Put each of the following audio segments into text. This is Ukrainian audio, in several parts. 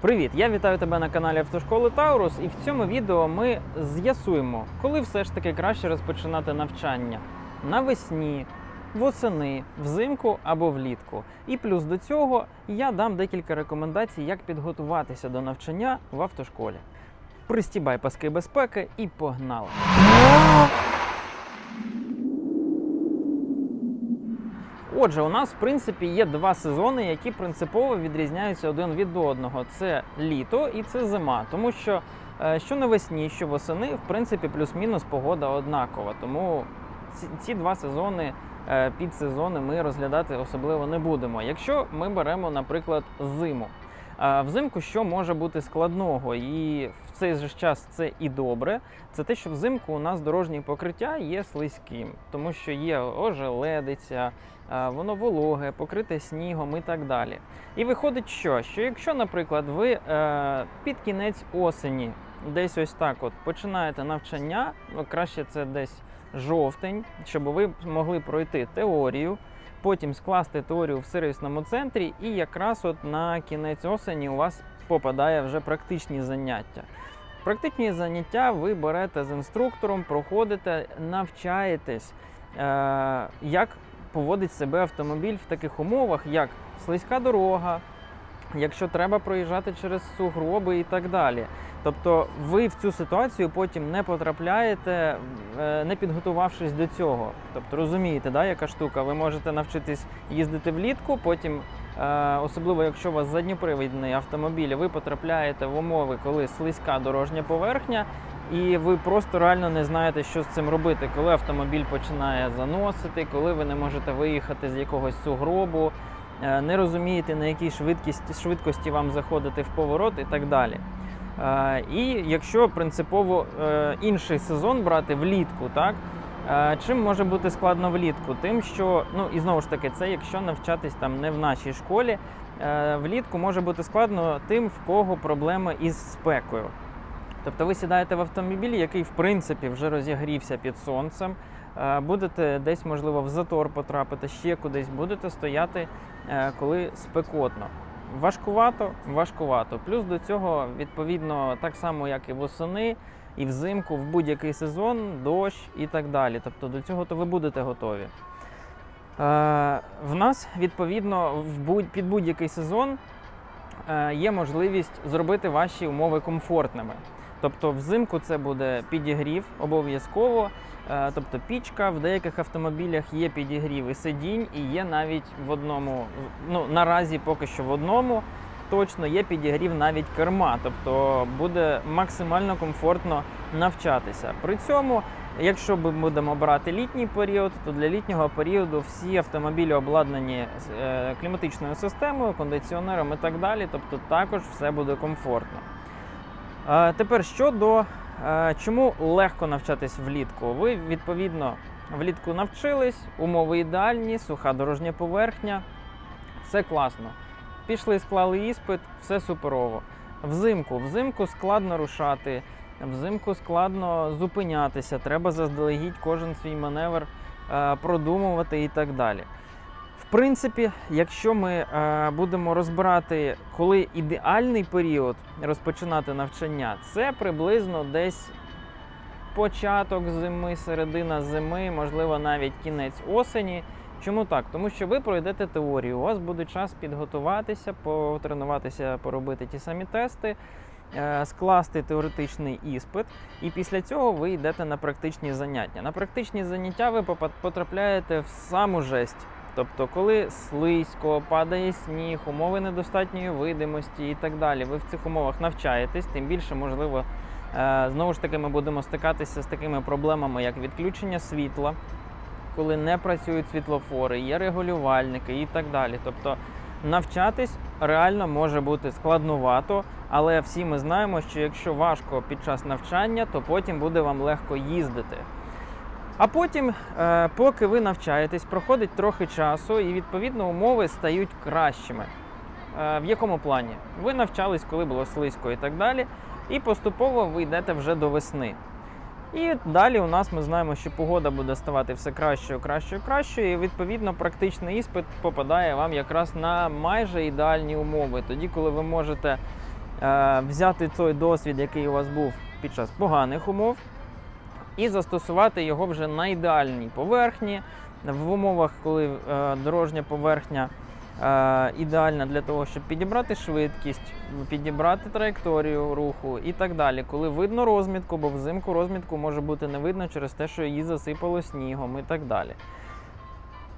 Привіт! Я вітаю тебе на каналі Автошколи Таурус, і в цьому відео ми з'ясуємо, коли все ж таки краще розпочинати навчання навесні, восени, взимку або влітку. І плюс до цього я дам декілька рекомендацій, як підготуватися до навчання в автошколі. Пристібай паски безпеки і погнали! Отже, у нас в принципі є два сезони, які принципово відрізняються один від одного: це літо і це зима. Тому що е, що навесні, що восени, в принципі, плюс-мінус погода однакова. Тому ці, два сезони, е, підсезони ми розглядати особливо не будемо. Якщо ми беремо, наприклад, зиму. Взимку що може бути складного, і в цей же час це і добре. Це те, що взимку у нас дорожнє покриття є слизьким, тому що є ожеледиця, воно вологе, покрите снігом і так далі. І виходить, що, що якщо, наприклад, ви е, під кінець осені десь ось так от починаєте навчання, ну, краще це десь жовтень, щоб ви могли пройти теорію, потім скласти теорію в сервісному центрі, і якраз от на кінець осені у вас попадає вже практичні заняття. Практичні заняття ви берете з інструктором, проходите, навчаєтесь, е, як поводить себе автомобіль в таких умовах, як слизька дорога, якщо треба проїжджати через сугроби і так далі. Тобто ви в цю ситуацію потім не потрапляєте, е, не підготувавшись до цього. Тобто розумієте, да, яка штука? Ви можете навчитись їздити влітку, потім, е, особливо якщо у вас задньопривідний автомобіль, ви потрапляєте в умови, коли слизька дорожня поверхня, і ви просто реально не знаєте, що з цим робити, коли автомобіль починає заносити, коли ви не можете виїхати з якогось сугробу, е, не розумієте, на якій швидкості, швидкості вам заходити в поворот і так далі. Е, І якщо принципово е, інший сезон брати влітку, так чим може бути складно влітку? Тим, що ну і знову ж таки, це якщо навчатись там не в нашій школі, влітку може бути складно тим, в кого проблеми із спекою. Тобто ви сідаєте в автомобіль, який в принципі вже розігрівся під сонцем, е, будете десь, можливо, в затор потрапити, ще кудись, будете стояти, е, коли спекотно. Важкувато, важкувато. Плюс до цього, відповідно, так само, як і восени, і взимку, в будь-який сезон, дощ і так далі. Тобто до цього то ви будете готові. Е, в нас, відповідно, в будь, під будь-який сезон є можливість зробити ваші умови комфортними. Тобто взимку це буде підігрів обов'язково. Е, Тобто пічка в деяких автомобілях є підігрів і сидінь, і є навіть в одному, ну наразі поки що в одному точно є підігрів навіть керма. Тобто буде максимально комфортно навчатися. При цьому, якщо ми будемо брати літній період, то для літнього періоду всі автомобілі обладнані е, кліматичною системою, кондиціонером і так далі. Тобто також все буде комфортно. Тепер щодо е, чому легко навчатись влітку. Ви відповідно влітку навчились, умови ідеальні, суха дорожня поверхня, все класно. Пішли, склали іспит, все суперово. Взимку, взимку складно рушати, взимку складно зупинятися, треба заздалегідь кожен свій маневр е, продумувати і так далі. Принципі, якщо ми е, будемо розбирати, коли ідеальний період розпочинати навчання, це приблизно десь початок зими, середина зими, можливо, навіть кінець осені. Чому так? Тому що ви пройдете теорію, у вас буде час підготуватися, потренуватися, поробити ті самі тести, е, скласти теоретичний іспит, і після цього ви йдете на практичні заняття. На практичні заняття ви потрапляєте в саму жесть. Тобто, коли слизько, падає сніг, умови недостатньої видимості і так далі, ви в цих умовах навчаєтесь, тим більше, можливо, е, знову ж таки, ми будемо стикатися з такими проблемами, як відключення світла, коли не працюють світлофори, є регулювальники і так далі. Тобто навчатись реально може бути складнувато, але всі ми знаємо, що якщо важко під час навчання, то потім буде вам легко їздити. А потім, е, поки ви навчаєтесь, проходить трохи часу, і відповідно умови стають кращими. Е, В якому плані? Ви навчались, коли було слизько і так далі, і поступово ви йдете вже до весни. І далі у нас ми знаємо, що погода буде ставати все кращою, кращою, кращою, і відповідно практичний іспит попадає вам якраз на майже ідеальні умови. Тоді, коли ви можете е, взяти той досвід, який у вас був під час поганих умов, і застосувати його вже на ідеальній поверхні, в умовах, коли е, дорожня поверхня е, ідеальна для того, щоб підібрати швидкість, підібрати траєкторію руху і так далі. Коли видно розмітку, бо взимку розмітку може бути не видно через те, що її засипало снігом і так далі.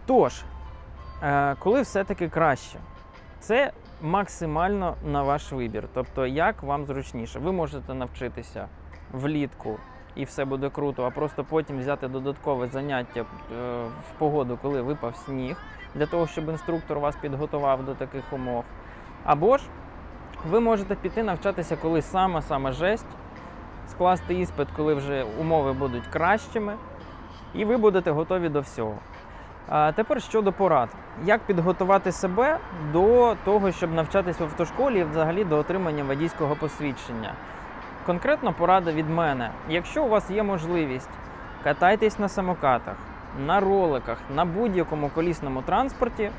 Тож, е, коли все-таки краще, це максимально на ваш вибір. Тобто, як вам зручніше. Ви можете навчитися влітку і все буде круто, а просто потім взяти додаткове заняття е, в погоду, коли випав сніг, для того, щоб інструктор вас підготував до таких умов. Або ж ви можете піти навчатися, коли саме-саме жесть, скласти іспит, коли вже умови будуть кращими, і ви будете готові до всього. А тепер щодо порад. Як підготувати себе до того, щоб навчатись в автошколі і взагалі до отримання водійського посвідчення? Конкретно порада від мене. Якщо у вас є можливість, катайтесь на самокатах, на роликах, на будь-якому колісному транспорті,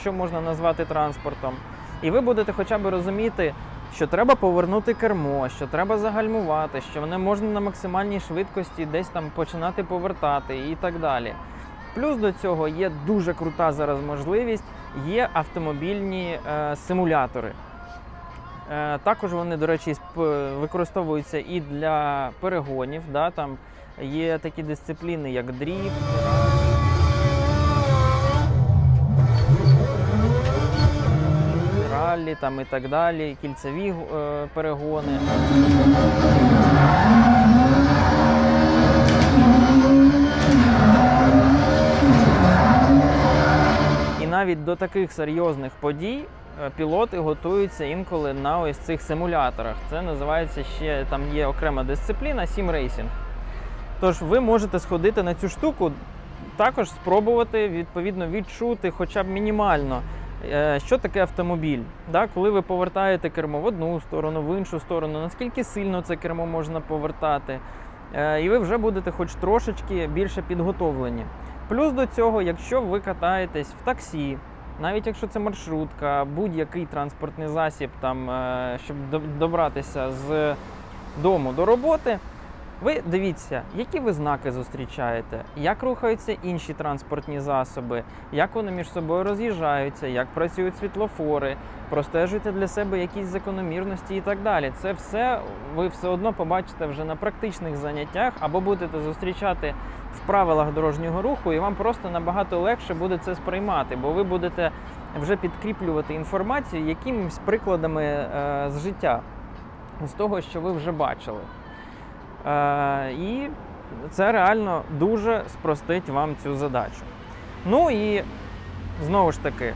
що можна назвати транспортом, і ви будете хоча б розуміти, що треба повернути кермо, що треба загальмувати, що не можна на максимальній швидкості десь там починати повертати і так далі. Плюс до цього є дуже крута зараз можливість, є автомобільні е, симулятори. Е, також вони, до речі, використовуються і для перегонів. Да, там є такі дисципліни, як дріфт. Раллі там і так далі, кільцеві е, перегони. І навіть до таких серйозних подій пілоти готуються інколи на ось цих симуляторах. Це називається ще там є окрема дисципліна сім-рейсінг. Тож ви можете сходити на цю штуку, також спробувати відповідно відчути хоча б мінімально, е, що таке автомобіль. Да? Коли ви повертаєте кермо в одну сторону, в іншу сторону, наскільки сильно це кермо можна повертати. Е, І ви вже будете хоч трошечки більше підготовлені. Плюс до цього, якщо ви катаєтесь в таксі, навіть якщо це маршрутка, будь-який транспортний засіб, там, е, щоб добратися з дому до роботи, ви дивіться, які ви знаки зустрічаєте, як рухаються інші транспортні засоби, як вони між собою роз'їжджаються, як працюють світлофори, простежуйте для себе якісь закономірності і так далі. Це все ви все одно побачите вже на практичних заняттях або будете зустрічати в правилах дорожнього руху, і вам просто набагато легше буде це сприймати, бо ви будете вже підкріплювати інформацію якимись прикладами е, з життя, з того, що ви вже бачили. Е, і це реально дуже спростить вам цю задачу. Ну і знову ж таки,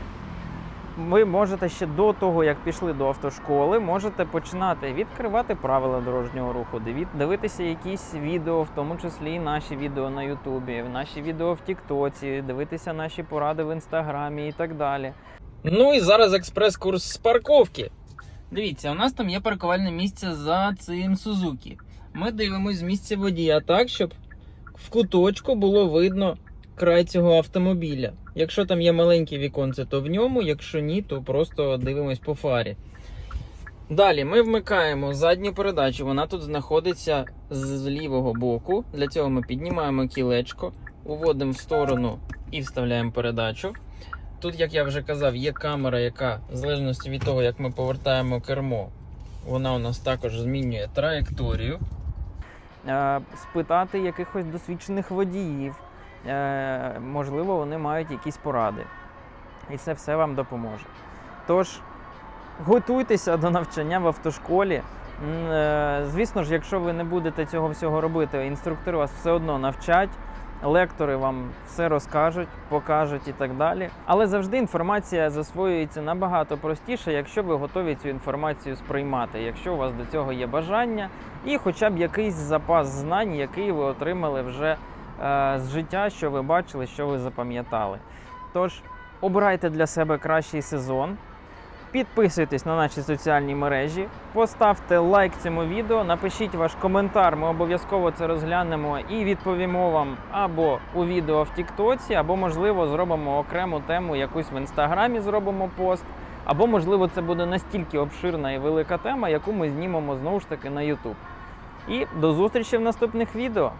ви можете ще до того, як пішли до автошколи, можете починати відкривати правила дорожнього руху, дивитися якісь відео, в тому числі і наші відео на Ютубі, наші відео в Тіктоці, дивитися наші поради в інстаграмі і так далі. Ну і зараз експрес-курс з парковки. Дивіться, у нас там є паркувальне місце за цим Сузукі. Ми дивимось з місця водія так, щоб в куточку було видно край цього автомобіля. Якщо там є маленьке віконце, то в ньому, якщо ні, то просто дивимось по фарі. Далі ми вмикаємо задню передачу. Вона тут знаходиться з лівого боку. Для цього ми піднімаємо кілечко, уводимо в сторону і вставляємо передачу. Тут, як я вже казав, є камера, яка в залежності від того, як ми повертаємо кермо, вона у нас також змінює траєкторію. Е, Спитати якихось досвідчених водіїв. Е, Можливо, вони мають якісь поради. І це все вам допоможе. Тож, готуйтеся до навчання в автошколі. Е, Звісно ж, якщо ви не будете цього всього робити, інструктори вас все одно навчать, лектори вам все розкажуть, покажуть і так далі. Але завжди інформація засвоюється набагато простіше, якщо ви готові цю інформацію сприймати, якщо у вас до цього є бажання, і хоча б якийсь запас знань, який ви отримали вже е, з життя, що ви бачили, що ви запам'ятали. Тож обирайте для себе кращий сезон. Підписуйтесь на наші соціальні мережі, поставте лайк цьому відео, напишіть ваш коментар, ми обов'язково це розглянемо і відповімо вам або у відео в Тіктоці, або, можливо, зробимо окрему тему, якусь в інстаграмі зробимо пост, Або, можливо, це буде настільки обширна і велика тема, яку ми знімемо знову ж таки на YouTube. І до зустрічі в наступних відео.